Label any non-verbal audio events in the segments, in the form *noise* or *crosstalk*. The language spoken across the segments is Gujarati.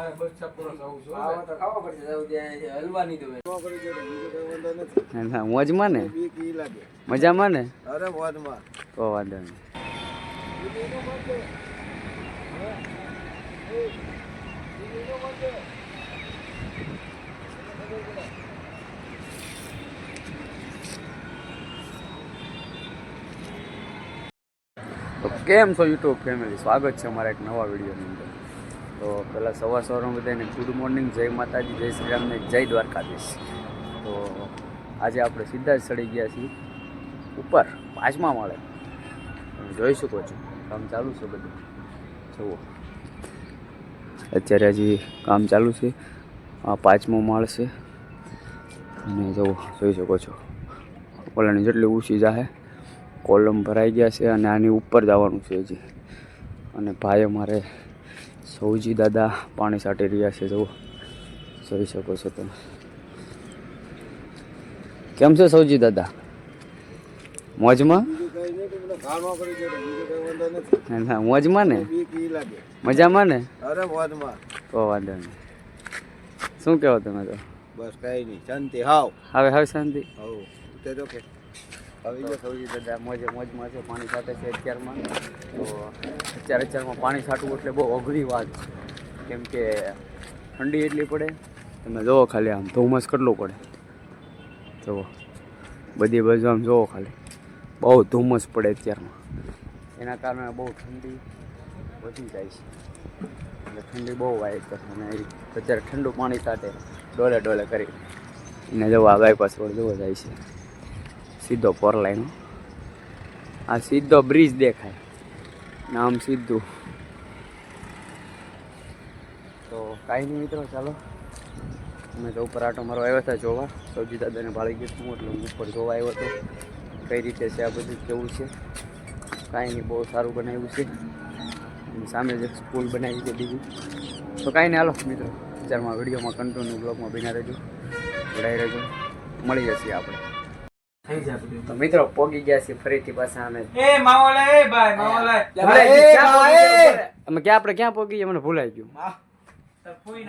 મારે બસ છપરો જવું છું આવો તો ખાવા પડશે જવું ત્યાં હલવા નહીં દઉં મોજમાં ને? મજામાં ને? અરે મોજમાં. વાંધો નહીં. તો કેમ છો યુટ્યુબ ફેમિલી? સ્વાગત છે અમારા એક નવા વિડીયોની અંદર. તો પહેલાં સવાર સવારમાં બધાને ગુડ મોર્નિંગ, જય માતાજી, જય શ્રી રામને જય દ્વારકાધીશ. તો આજે આપણે સીધા જ ચડી ગયા છીએ ઉપર, પાંચમા માળે. જોઈ શકો છો, કામ ચાલુ છે બધું. જુઓ. અત્યારે હજી કામ ચાલુ છે. આ પાંચમો માળ છે. અને જુઓ, જોઈ શકો છો. ઓલાની જેટલી ઊંચી જાહે. કોલમ ભરાઈ ગયા છે અને આની ઉપર જવાનું છે હજી. અને ભાઈ અમારે સૌજી દાદા પાણી સાટી રહ્યા છે જુઓ. જોઈ શકો છો તમે. કેમ છે સૌજી દાદા? મોજમાં? મોજમાં ને? મજામાં ને? અરે મોજમાં. તો વાંધો નહીં. શું કહેવો તમે તો? બસ કઈ નહીં શાંતિ હાવ. હવે હવે શાંતિ? હવ તે તો કે. હવે જો સૌજી દાદા મોજે મોજમાં છે, પાણી સાથે છે અત્યારમાં. તો અત્યારે અત્યારમાં પાણી છાંટવું એટલે બહુ અઘરી વાત કેમ કે ઠંડી એટલી પડે. તમે જોવો ખાલી આમ ધુમ્મસ કેટલું પડે. જુઓ. બધી બાજુ આમ જોવો ખાલી. બહુ ધુમ્મસ પડે અત્યારમાં. એના કારણે બહુ ઠંડી વધી જાય છે. એટલે ઠંડી બહુ વાય છે અને અત્યારે ઠંડુ પાણી સાથે ડોલે ડોલે કરી. ને જવા આ બાયપાસ રોડ જવો જાય છે. સીધો ફોર લાઈન આ સીધો બ્રિજ દેખાય. નામ સીધું. તો કાંઈ નહીં મિત્રો, ચાલો. અમે તો ઉપર આટો મારો આવ્યા હતા જોવા. સૌજી દાદાને ભાળી ગયું હતું એટલે હું ઉપર જોવા આવ્યો હતો. કઈ રીતે છે આ બધું, કેવું છે? કાંઈ નહીં, બહુ સારું બનાવ્યું છે. સામે જ સ્કૂલ બનાવી છે બીજી. તો કાંઈ નહીં, હાલો મિત્રો. વિચારમાં વિડીયોમાં કન્ટિન્યુ બ્લોગમાં બિના રહેજો. જોડાઈ રહેજો. મળી જશે આપણે. થઈ જાય બધું. તો મિત્રો પોગી ગયા છે ફરીથી પાછા અમે. એ માવલા એ ભાઈ માવલા. ભૂલાઈ ગયું. ક્યાં પોગી ગયા? અમે ક્યાં આપણે ક્યાં પોગી ગયા? મને ભૂલાઈ ગયું.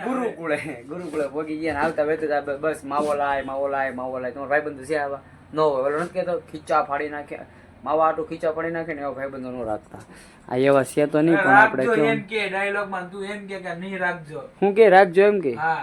ગુરુકુળે ગુરુકુળે પોગી ગયા ને હાલતા વેતું બસ માવો લાય માવો લાય માવો લાય તમારો ભાઈબંધ છે આવા? ન હોય. ઓલો નથી કહેતો ખીચા ફાડી નાખે. માવા આટું ખીચા ફાડી નાખે ને એવા ભાઈબંધો નો રાખતા. આ એવા છે તો નહીં પણ આપણે એમ કે ડાયલોગમાં તું એમ કે નહીં રાખજો. હું કે રાખજો એમ કે? હા.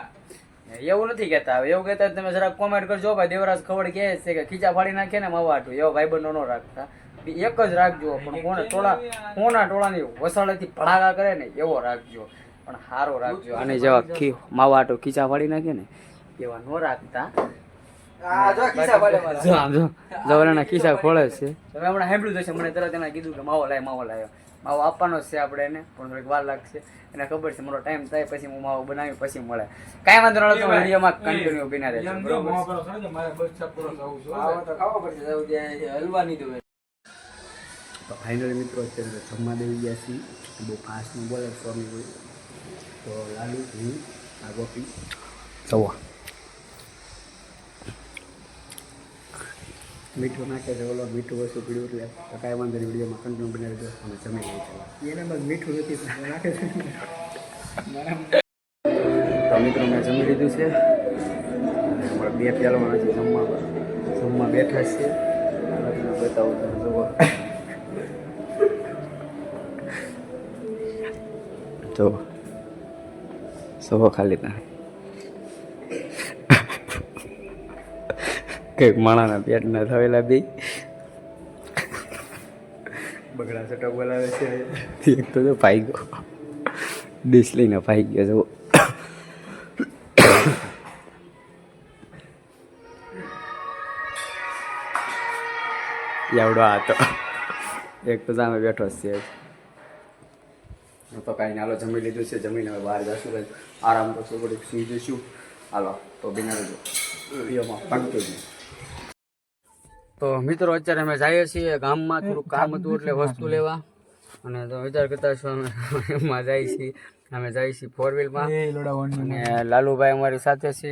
એવું નથી કહેતા. હવે એવું કહેતા તમે જરાક કોમેન્ટ કરજો. ભાઈ દેવરાજ ખવડ કહે છે કે ખીચા ફાડી નાખે ને માવા એવો એવા ભાઈબંધો ન રાખતા. બી એક જ રાખજો પણ કોને ટોળા કોના ટોળાની વસાળેથી ભડાકા કરે ને એવો રાખજો. પણ સારો રાખજો. અને જેવા ખી માવા આટો ખીચા ફાડી નાખે ને એવા ન રાખતા. ખિસ્સા ખોળે છે. તમે હમણાં સાંભળ્યું જશે મને તરત એના કીધું કે માવો લાય માવો લાયો. માવો આપવાનો જ છે આપણે એને પણ થોડીક વાર લાગશે. એને ખબર છે મારો ટાઈમ થાય પછી હું માવો બનાવી પછી મળે. કાંઈ વાંધો નહોતો તમે વિડીયોમાં કન્ટિન્યુ બિના તો તો ફાઇનલી મિત્રો અત્યારે જમવા દેવી ગયા છીએ. બહુ ફાસ્ટનું બોલે સ્વામી તો લાલુ હું આ ગોપી. મીઠું નાખે છે ઓલો મીઠું વસ્તુ પીડ્યું એટલે તો કાંઈ વાંધો નહીં વિડીયોમાં કન્ટિન્યુ બનાવી દો અને જમી લઈ ચાલો એને બસ મીઠું નથી નાખે છે. તો મિત્રો મેં જમી લીધું છે. અમારા બે પ્યાલોમાં નથી જમવા જમવા બેઠા છે. બતાવું તમે જુઓ. તો સવા ખાલી ના. કંઈક માણાના પેટના થયેલા બી. બગડા સટા બોલાવે છે. એક તો ભાઈ ગયો. ડીશ લઈને ફાઈ ગયો જુઓ. એવડો આ તો. એક તો સામે બેઠો છે. તો કાંઈ હાલો જમી લીધું છે. જમીને હવે બહાર જશું. આરામ કરશું થોડીક સુઈ જઈશું હાલો તો બિના રજો વિડીયોમાં કન્ટિન્યુ તો મિત્રો અત્યારે અમે જઈએ છીએ ગામમાં. થોડુંક કામ હતું એટલે વસ્તુ લેવા. અને તો વિચાર કરતા છો અમે એમાં જઈએ છીએ. અમે જઈએ છીએ ફોર વ્હીલમાં અને લાલુભાઈ અમારી સાથે છે.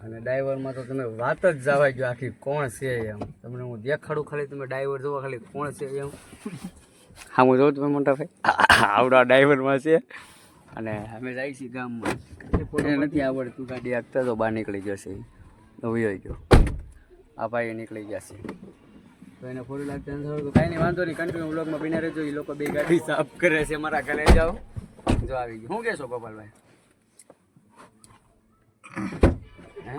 અને ડ્રાઈવરમાં તો તમે વાત જ જવા ગયો આખી કોણ છે એમ. તમને હું દેખાડું ખાલી તમે ડ્રાઈવર જોવા ખાલી કોણ છે એમ. હા હું જોઉં તમે મોટા ભાઈ. *laughs* આવડા ડ્રાઈવરમાં છે. અને અમે જાય છીએ ગામમાં. નથી આવડતું ગાડી આગતા તો બહાર નીકળી જશે તો વયો ગયો. આ ભાઈ નીકળી ગયા છે. તો એને ફોરી લાગતા નથી તો કાંઈ નહીં, વાંધો નહીં કન્ટિન્યુ બ્લોગમાં બિના રહેજો એ લોકો બે ગાડી સાફ કરે છે, મારા ઘરે જાઓ. જો આવી ગયું. શું કહેશો ગોપાલભાઈ? હે?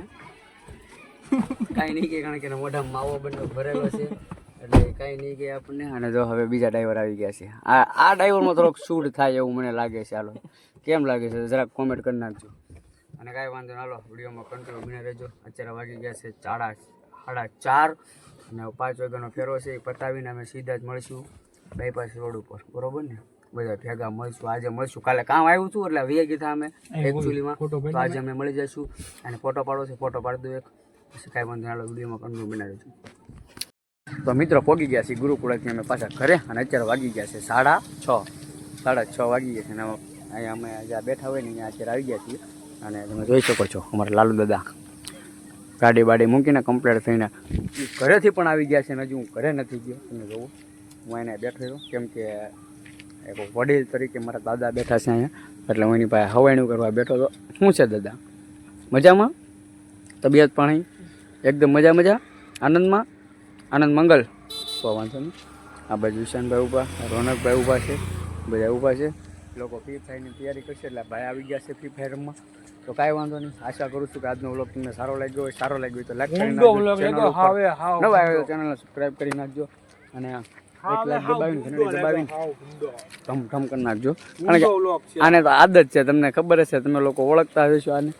કાંઈ નહીં કે, કારણ કે મોઢા માવો બંને ભરેલો છે, એટલે કાંઈ નહીં કે આપણને. અને જો હવે બીજા ડ્રાઈવર આવી ગયા છે. આ આ ડ્રાઈવરમાં થોડોક શૂટ થાય એવું મને લાગે છે, હાલો. કેમ લાગે છે? જરાક કોમેન્ટ કરી નાખજો. અને કાંઈ વાંધો ના હાલો, વિડીયોમાં કન્ટિન્યુ બને રહેજો. અત્યારે વાગી ગયા છે સાડા સાડા ચાર અને પાંચ વાગ્યાનો ફેરો છે એ પતાવીને અમે સીધા જ મળીશું બાયપાસ રોડ ઉપર. બરોબર ને? બધા ભેગા મળીશું. આજે મળીશું. કાલે કામ આવ્યું હતું એટલે વીએ કીધા અમે એકચ્યુઅલીમાં તો આજે અમે મળી જઈશું અને ફોટો પાડો છે ફોટો પાડી દઉં એક. પછી કાંઈ વાંધો નહીં વિડીયોમાં કન્ટિન્યુ બનાવી દઉં. તો મિત્રો પહોંચી ગયા છે ગુરુકુળથી અમે પાછા ઘરે અને અત્યારે વાગી ગયા છે સાડા છ. સાડા છ વાગી ગયા છે અને અહીંયા અમે જ્યાં બેઠા હોય ને ત્યાં અત્યારે આવી ગયા છીએ. અને તમે જોઈ શકો છો અમારા લાલુ દાદા. ગાડી બાડી મૂકીને કમ્પ્લેટ થઈને ઘરેથી પણ આવી ગયા છે અને હજુ હું ઘરે નથી ગયો. તમે જોવો. હું એને બેઠો રહ્યો કેમ કે એક વડીલ તરીકે મારા દાદા બેઠા છે અહીંયા. એટલે હું એની પાસે હવાઈનું કરવા બેઠો તો શું છે દાદા? મજામાં? તબિયત પાણી? એકદમ મજા મજા? આનંદમાં? આનંદ મંગલ? તો વાંધો નહીં. આ બાજુ વિશાનભાઈ ઊભા, રોનકભાઈ ઊભા છે. બધા ઊભા છે. લોકો ફ્રી ફાયરની તૈયારી કરશે. એટલે ભાઈ આવી ગયા છે ફ્રી ફાયર રમવા. તો કાંઈ વાંધો નહીં. આશા કરું છું કે આજનો વ્લોગ તમને સારો લાગ્યો હોય સારો લાગ્યો તો લાઈક કરી નાખજો. હાવે હાવ નવા આવ્યો ચેનલને સબસ્ક્રાઇબ કરી નાખજો. અને એક લાખ દબાવીને ઘંટડી દબાવીને ઢમ ઢમ કરી નાખજો. કારણ કે આને તો આદત છે તમને ખબર હશે તમે લોકો ઓળખતા હશો આને.